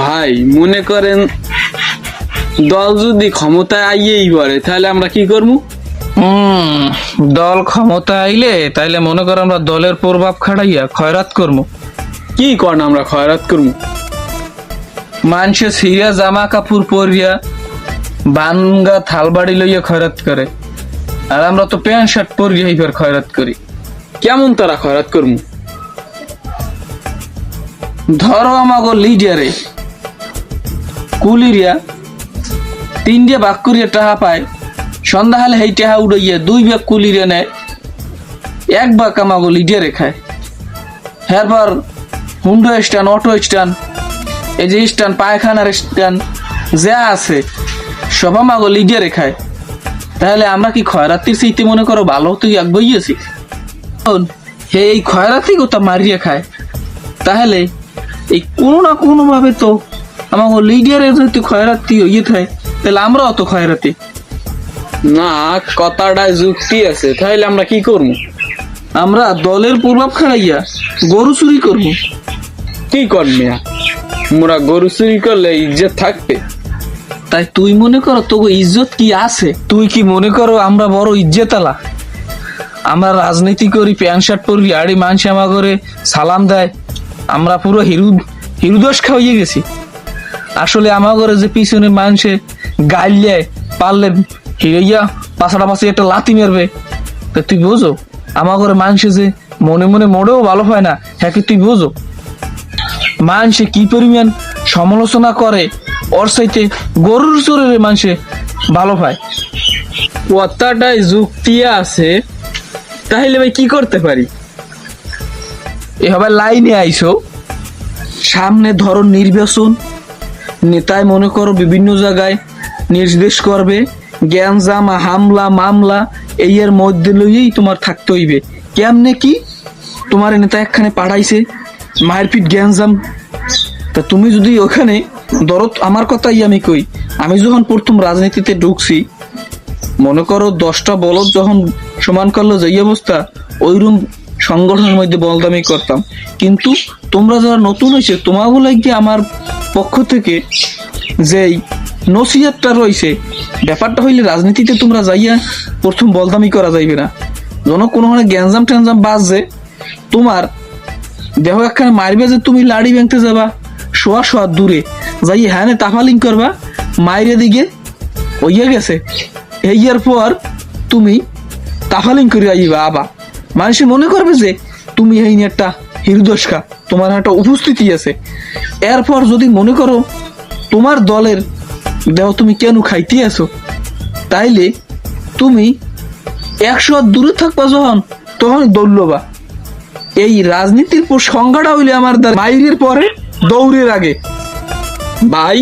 ভাই মনে করেন দল যদি ক্ষমতায় আইয়েই পড়ে তাহলে আমরা কি করব? হুম দল ক্ষমতা আইলে তাইলে মনে কর আমরা দলের প্রভাব খাটাইয়া খয়রাত করব। কি করেন আমরা খয়রাত করব? মানুষে সিরিয়া জামা কাপড় পরিয়া বানগা থালবাড়ি লইয়া খয়রাত করে। আর আমরা তো প্যান্ট শার্ট পরিয়া এইবার খয়রাত করি। কেমন তারা খয়রাত করব? ধরো আমাগো লিডারে। কুলিরিয়া তিনটে বাক করিয়া টাহা পায়। সন্ধ্যা হলে সেই টাহা উড়াইয়া দুই ব্যাগ কুলিরিয়া নেয়, এক বাক আমাগো লিডারে রেখায়। এরপর হুন্ডো স্ট্যান্ড, অটো স্ট্যান্ড, এই যে স্ট্যান্ড, পায়খানার স্ট্যান্ড, যা আছে, সব আমাগো লিডারে রেখায়। তাহলে আমরা কি খয়রাতির স্মৃতি মনে করো? ভালো তুই এক বইয়েছি হে এই খয়রাতি গোটা মারিয়ে খায়। তাহলে এই কোনো না কোনো ভাবে তো আমাকে লিডারের যদি খয়রাতি ইয়ে থাকে তাহলে আমরাও তো খয়রাতি না কথাটা যুক্তি আছে তাহলে আমরা কি করব? আমরা দলের প্রভাব খাড়াইয়া গরু চুরি করব। কি করবে মোরা গরু চুরি করলে ইজ্জত থাকবে? তাই তুই মনে করো তোকে ইজ্জত কি আছে? তুই কি মনে করো আমরা বড় ইজ্জতালা আমরা রাজনীতি করি প্যান্ট শার্ট পরি আড়ি মানুষ আমা করে সালাম দেয় আমরা পুরো হিরু হিরুদোষ খাওয়াইয়ে গেছি। আসলে আমার ঘরে যে পিছনে মানুষে গাইলে পারলে হিরাইয়া পাশাটা পাশে একটা লাতি মারবে? তা তুই বোঝো আমার ঘরে মানুষে যে মনে মনে মোড়েও ভালো হয় না হ্যাঁ তুই বোঝো? মানুষে কি পরিমাণ সমালোচনা করে ওর সাইতে গরুর চোরের মানুষে ভালো পায় কথাটায় যুক্তি আছে তাহলে ভাই কি করতে পারি? এভাবে লাইনে আইসো সামনে ধরো নির্বাচন নেতায় মনে করো বিভিন্ন জায়গায় নির্দেশ করবে জ্ঞানজাম হামলা, মামলা, এই এর মধ্যে লইয়েই তোমার থাকতে হইবে। কেমনে কি? তোমার নেতা একখানে পাঠাইছে, মারপিট জ্ঞানজাম তা তুমি যদি ওখানে ধরো আমার কথাই আমি কই, আমি যখন প্রথম রাজনীতিতে ঢুকছি, মনে করো দশটা বলদ যখন সমান করল যে অবস্থা, ওইরকম সংগঠনের মধ্যে বলদামি করতাম। কিন্তু তোমরা যারা নতুন হয়েছে তোমাগুলো কি আমার পক্ষ থেকে যেই নসিহাতটা রয়েছে, ব্যাপারটা হইলে রাজনীতিতে তোমরা যাইয়া প্রথম বলদামি করা যাইবে না। যেন কোনো মানে গ্যাঞ্জাম ট্যাঞ্জাম বাজছে, তোমার দেহ একখানে মারবে যে তুমি লাড়ি ব্যাংতে যাবা, শোয়া শোয়া দূরে। যাই হ্যাঁ তাফালিং করবা, মাইরে দিকে ওইয়া গেছে। এইয়ার পর তুমি তাফালিং করে আইবা আবা মানুষ মনে করবে যে তুমি এই নিয়ে একটা হিরদোষকা, তোমার একটা উপস্থিতি আছে। এরপর যদি মনে করো তোমার দলের দেহ তুমি কেন খাইতে আছো? তাইলে তুমি একশো দূরে থাকবা যখন তখন দৌড়লবা এই রাজনীতির পর সংজ্ঞাটা হইলে আমার বাইরের পরে দৌড়ের আগে। ভাই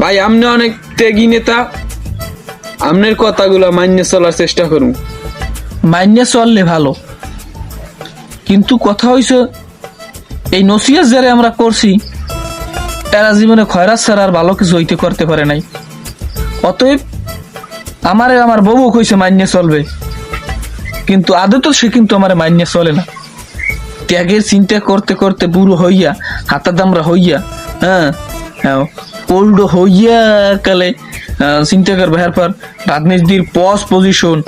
ভাই আপনি অনেক ত্যাগী নেতা আপনার কথাগুলো মান্য চলার চেষ্টা করুন। মাইনে চললে ভালো। কিন্তু কথা হইছে, এই নসিয়াস যারা আমরা করছি এরা জীবনে খয়রাত ছাড়া আর ভালো কিছু হইতে করতে পারে নাই। অতএব আমারে আমার বউ কইছে মাইনে চলবে। কিন্তু আদত সে কিন্তু আমার মাইনে চলে না। ত্যাগের চিন্তা করতে করতে বুড়ো হইয়া, হাতা দামরা হইয়া হ্যাঁ হ্যাঁ ওল্ড হইয়া কালে চিন্তা করবে এরপর রাজনীতির পজ পজিশন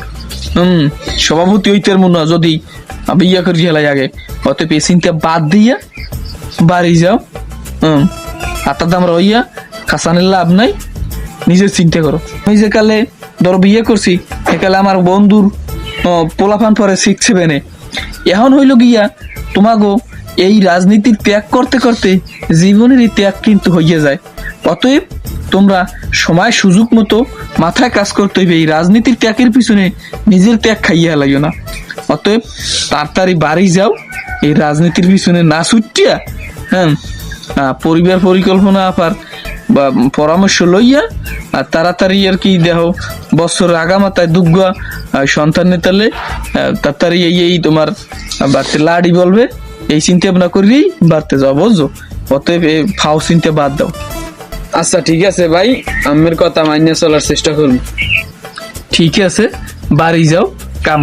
হম, সভাপতি হইতে মনে হয় যদি আমি ইয়া করি হেলাই আগে। অতএব এই চিন্তা বাদ দিয়া বাড়ি যাও। হম হাতা দামরা হইয়া খাসানের লাভ নাই, নিজের চিন্তা করো। আমি যে কালে ধরো বিয়ে করছি একালে আমার বন্ধুর পোলাফান পরে শিখছে বেনে এখন হইল গিয়া, তোমাগো এই রাজনীতির ত্যাগ করতে করতে জীবনের এই ত্যাগ কিন্তু হইয়া যায়। অতএব তোমরা সময় সুযোগ মতো মাথায় কাজ করতে হইবে। এই রাজনীতির ত্যাগের পিছনে নিজের ত্যাগ খাইয়া লাগিও না। অতএব তাড়াতাড়ি বাড়ি যাও, এই রাজনীতির পিছনে না ছুটিয়া হ্যাঁ পরিবার পরিকল্পনা আপার বা পরামর্শ লইয়া আর তাড়াতাড়ি আর কি দেহ বছর আগামাতায় দুগ্গ সন্তান নেতালে তাড়াতাড়ি এই এই তোমার বাড়তে লাড়ি বলবে, এই চিন্তা ভাবনা করিলেই বাড়তে যাও, বুঝছ? অতএব ফাও চিন্তা বাদ দাও। আচ্ছা ঠিক আছে ভাই। আমের কথা মানিয়ে চলার চেষ্টা করুন। ঠিক আছে, বাড়ি যাও, কাম